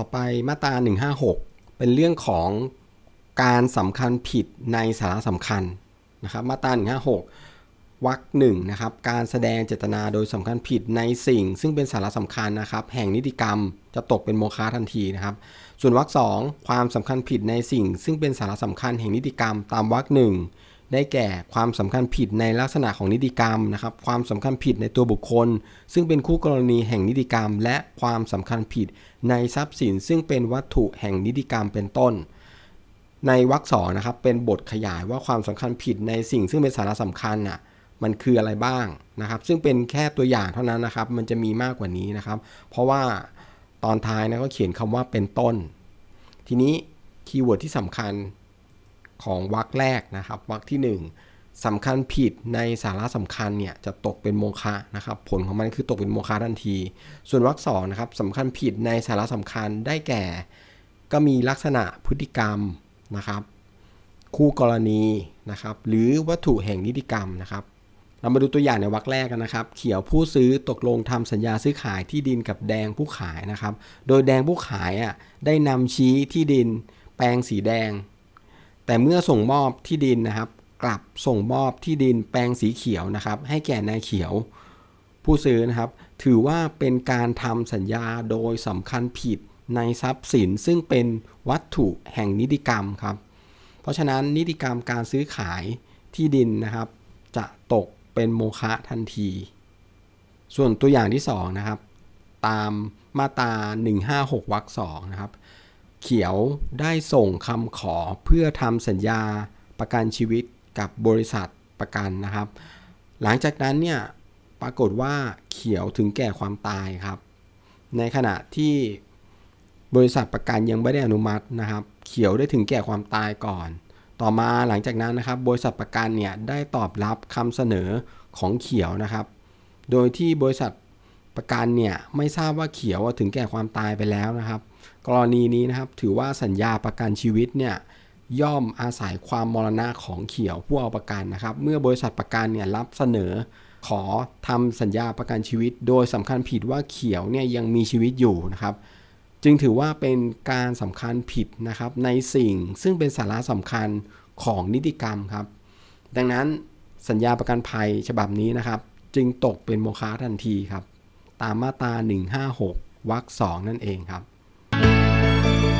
ต่อไปมาตรา 156 เป็นเรื่องของการสำคัญผิดในสาระสำคัญนะครับ มาตรา 156วรรคหนึ่งนะครับ การแสดงเจตนาโดยสำคัญผิดในสิ่ง ซึ่งเป็นสาระสำคัญนะครับ แห่งนิติกรรมจะตกเป็นโมฆะทันทีนะครับ ส่วนวรรคสองความสำคัญผิดในสิ่ง ซึ่งเป็นสาระสำคัญแห่งนิติกรรมตามวรรคหนึ่ง ได้แก่ความสำคัญผิดในลักษณะของนิติกรรมนะครับ ความสำคัญผิดในตัวบุคคล ซึ่งเป็นคู่กรณีแห่งนิติกรรม และความสำคัญผิดในทรัพย์สิน ซึ่งเป็นวัตถุแห่งนิติกรรมเป็นต้น ในวรรคสองนะครับเป็นบทขยายว่าความสำคัญผิดในสิ่งซึ่งเป็นสาระสำคัญน่ะมันคืออะไรบ้างนะครับ ซึ่งเป็นแค่ตัวอย่างเท่านั้นนะครับ มันจะมีมากกว่านี้นะครับ เพราะว่าตอนท้ายนะก็เขียนคำว่าเป็นต้น ทีนี้คีย์เวิร์ดที่สำคัญ ของวรรคแรกนะครับวรรคที่ 1สำคัญผิดในสาระสำคัญเนี่ยจะตกเป็นโมฆะนะครับ ผลของมันคือตกเป็นโมฆะทันที ส่วนวรรคสองนะครับสำคัญผิดในสาระสำคัญได้แก่ ก็มีลักษณะพฤติกรรมนะครับ คู่กรณีนะครับ หรือวัตถุแห่งนิติกรรมนะครับเรามาดูตัวอย่างในวรรคแรกกันนะครับ เขียวผู้ซื้อตกลงทำสัญญาซื้อขายที่ดินกับแดงผู้ขายนะครับ โดยแดงผู้ขายอะได้นำชี้ที่ดิน แปลงสีแดง แต่เมื่อส่งมอบที่ดินนะครับ กลับส่งมอบที่ดินแปลงสีเขียวนะครับ ให้แก่นายเขียว ผู้ซื้อนะครับ ถือว่าเป็นการทำสัญญาโดยสำคัญผิดในทรัพย์สินซึ่งเป็นวัตถุแห่งนิติกรรมครับ เพราะฉะนั้นนิติกรรมการซื้อขายที่ดินนะครับ จะตกเป็นโมฆะทันที ส่วนตัวอย่างที่2นะครับ ตามมาตรา156วรรคสองนะครับ เขียวได้ส่งคำขอเพื่อทำสัญญาประกันชีวิตกับบริษัทประกันนะครับ หลังจากนั้นเนี่ยปรากฏว่าเขียวถึงแก่ความตายครับ ในขณะที่บริษัทประกันยังไม่ได้อนุมัตินะครับ เขียวได้ถึงแก่ความตายก่อน ต่อมาหลังจากนั้นนะครับ บริษัทประกันเนี่ยได้ตอบรับคำเสนอของเขียวนะครับ โดยที่บริษัทประกันเนี่ยไม่ทราบว่าเขียวถึงแก่ความตายไปแล้วนะครับ กรณีนี้นะครับถือว่าสัญญาประกันชีวิตเนี่ยย่อมอาศัยความมรณะของเขียวผู้เอาประกันนะครับ เมื่อบริษัทประกันเนี่ยรับเสนอขอทำสัญญาประกันชีวิต โดยสำคัญผิดว่าเขียวเนี่ยยังมีชีวิตอยู่นะครับ จึงถือว่าเป็นการสำคัญผิดนะครับในสิ่งซึ่งเป็นสาระสำคัญของนิติกรรมครับ ดังนั้นสัญญาประกันภัยฉบับนี้นะครับ จึงตกเป็นโมฆะทันทีครับ ตามมาตรา156วรรคสองนั่นเองครับ Bye.